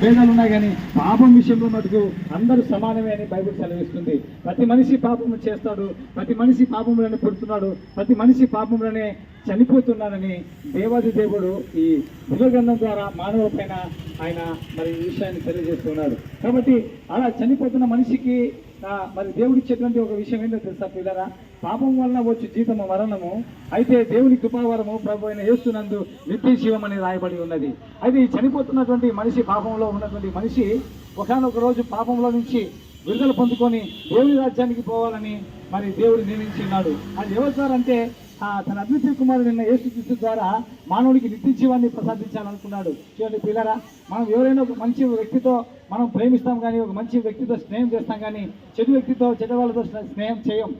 భేదాలు ఉన్నాయి కానీ పాపం విషయంలో మటుకు అందరూ సమానమే అని బైబుల్ సెలవిస్తుంది. ప్రతి మనిషి పాపము చేస్తాడు ప్రతి మనిషి పాపములను పుడుతున్నాడు ప్రతి మనిషి పాపములనే చనిపోతున్నానని దేవాది దేవుడు ఈ దివగ్రంథం ద్వారా మానవుల పైన ఆయన మరి ఈ విషయాన్ని తెలియజేస్తున్నాడు. కాబట్టి అలా చనిపోతున్న మనిషికి మరి దేవుడు ఇచ్చేటువంటి ఒక విషయం ఏంటో తెలుసా పిల్లరా? పాపం వలన వచ్చి జీతము మరణము అయితే దేవుని కృపావరము ప్రభు అయిన యేసునందు నిత్య జీవం అనేది రాయబడి ఉన్నది. అయితే ఈ చనిపోతున్నటువంటి మనిషి పాపంలో ఉన్నటువంటి మనిషి ఒకనొక రోజు పాపంలో నుంచి విడుదల పొందుకొని దేవుని రాజ్యానికి పోవాలని మరి దేవుడు నియమించున్నాడు అది ఎవరు సార్ అంటే తన అద్వితీయ కుమారుడు నిన్న యేసుక్రీస్తు ద్వారా మానవుడికి నిత్య జీవాన్ని ప్రసాదించాలనుకున్నాడు. చూడండి పిల్లరా మనం ఎవరైనా ఒక మంచి వ్యక్తితో మనం ప్రేమిస్తాం కానీ ఒక మంచి వ్యక్తితో స్నేహం చేస్తాం కానీ చెడు వ్యక్తితో చెడ్డ వాళ్ళతో స్నేహం చేయం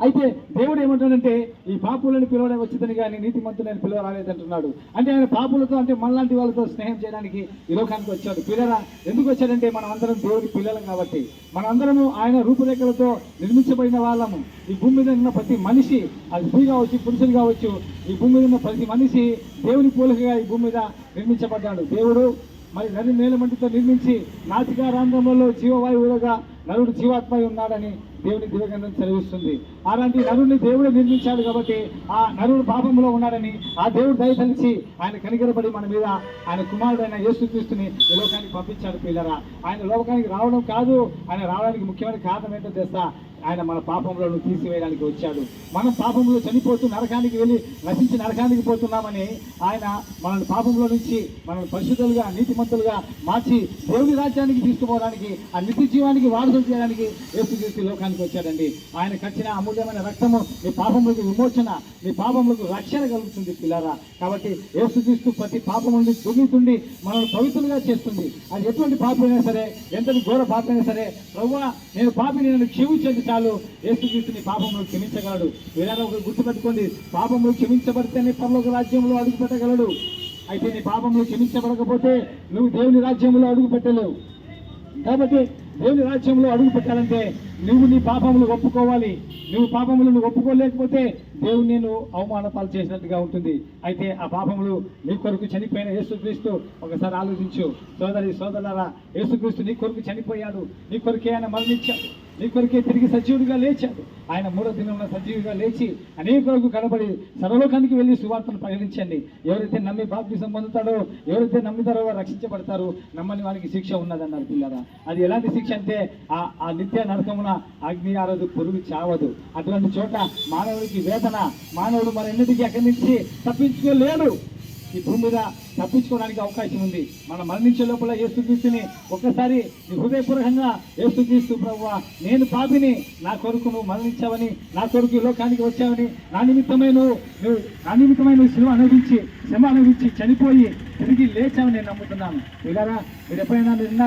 అయితే దేవుడు ఏమంటాడంటే ఈ పాపులను పిలవడం వచ్చిందని కానీ నీతిమంతులను పిలువ రాలేదంటున్నాడు అంటే ఆయన పాపులతో అంటే మనలాంటి వాళ్ళతో స్నేహం చేయడానికి ఈ లోకానికి వచ్చాడు. పిల్లరా ఎందుకు వచ్చాడంటే మనం అందరం దేవుడి పిల్లలం కాబట్టి. మనందరము ఆయన రూపురేఖలతో నిర్మించబడిన వాళ్ళము. ఈ భూమి మీద ఉన్న ప్రతి మనిషి అది స్త్రీ కావచ్చు పురుషులు కావచ్చు ఈ భూమి మీద ఉన్న ప్రతి మనిషి దేవుని పోలికగా ఈ భూమి మీద నిర్మించబడ్డాడు. దేవుడు మరి నది నేలమంటితో నిర్మించి నాసికారాంధ్రంలో జీవవాయువులుగా నరుడు జీవాత్మై ఉన్నాడని దేవుని దివగంధం చదివిస్తుంది అలాంటి నరుడిని దేవుడు నిర్మించాడు కాబట్టి ఆ నరుడు పాపంలో ఉన్నాడని ఆ దేవుడు దయతలిచి ఆయన కనికరపడి మన మీద ఆయన కుమారుడైన యేసుక్రీస్తుని ఈ లోకానికి పంపించాడు పిల్లరా ఆయన లోకానికి రావడం కాదు ఆయన రావడానికి ముఖ్యమైన కారణం ఏంటో తెస్తా ఆయన మన పాపంలో తీసివేయడానికి వచ్చాడు. మనం పాపంలో చనిపోతూ నరకానికి వెళ్ళి నశించి నరకానికి పోతున్నామని ఆయన మనల్ని పాపంలో నుంచి మనల్ని పరిశుద్ధులుగా నీతిమంతులుగా మార్చి దేవుని రాజ్యానికి తీసుకుపోవడానికి ఆ నిత్య జీవానికి వారసులు చేయడానికి యేసుక్రీస్తు లోకానికి వచ్చాడండి. ఆయన కట్టిన అమూల్యమైన రక్తము మీ పాపములకు విమోచన మీ పాపములకు రక్షణ కలుగుతుంది పిల్లరా. కాబట్టి యేసుక్రీస్తు ప్రతి పాపం నుండి తొలుగుతుండి మనల్ని పవిత్రులుగా చేస్తుంది. అది ఎటువంటి పాపమైనా సరే ఎంతటి ఘోర పాపమైనా సరే ప్రభువా నేను పాపిని నన్ను క్షమించండి చాలు యేసుక్రీస్తుని పాపములు క్షమించగలడు. వీళ్ళని ఒక గుర్తుపెట్టుకోండి పాపములు క్షమించబడితేనే పరలోక రాజ్యంలో అడుగు పెట్టగలడు అయితే నీ పాపములు క్షమించబడకపోతే నువ్వు దేవుని రాజ్యంలో అడుగు పెట్టలేవు కాబట్టి దేవుని రాజ్యంలో అడుగు పెట్టాలంటే నువ్వు నీ పాపములు ఒప్పుకోవాలి. నువ్వు పాపములు నువ్వు ఒప్పుకోలేకపోతే దేవుని నేను అవమానపాలు చేసినట్టుగా ఉంటుంది. అయితే ఆ పాపములు నీ కొరకు చనిపోయిన యేసుక్రీస్తు ఒకసారి ఆలోచించు. సోదరి సోదరులారా యేసుక్రీస్తు నీ కొరకు చనిపోయాడు. నీ కొరకే ఆయన మరణించాడు? నీ కొరికే తిరిగి సజీవుడిగా లేచాడు. ఆయన మూడో దినంలో సజీవుడిగా లేచి అనేకులకు కనబడి సర్వలోకానికి వెళ్ళి సువార్తను ప్రకటించండి. ఎవరైతే నమ్మి బాప్తిసం పొందుతాడో ఎవరైతే నమ్ముతారో రక్షించబడతారు నమ్మని వారికి శిక్ష ఉన్నదన్నారు పిల్లరా. అది ఎలాంటి శిక్ష అంటే ఆ ఆ నిత్య నరకమున అగ్ని ఆరదు పురుగు చావదు. అటువంటి చోట మానవుడికి వేదన మానవుడు మరెన్నిటికీ అక్కడి నుంచి తప్పించుకోలేడు. ఈ భూమి మీద తప్పించుకోవడానికి అవకాశం ఉంది. మనం మరణించే లోపల యేసుక్రీస్తుని ఒక్కసారి హృదయపూర్వకంగా యేసుక్రీస్తు ప్రభు నేను పాపిని నా కొరకు నువ్వు మరణించావని నా కొరకు ఈ లోకానికి వచ్చావని నా నిమిత్తమై నువ్వు నువ్వు నా నిమిత్తమై నువ్వు శ్రమ అనుభవించి శ్రమ అనుభవించి చనిపోయి తిరిగి లేచావని నేను నమ్ముతున్నాను. ఇలారా మీరు ఎప్పుడైనా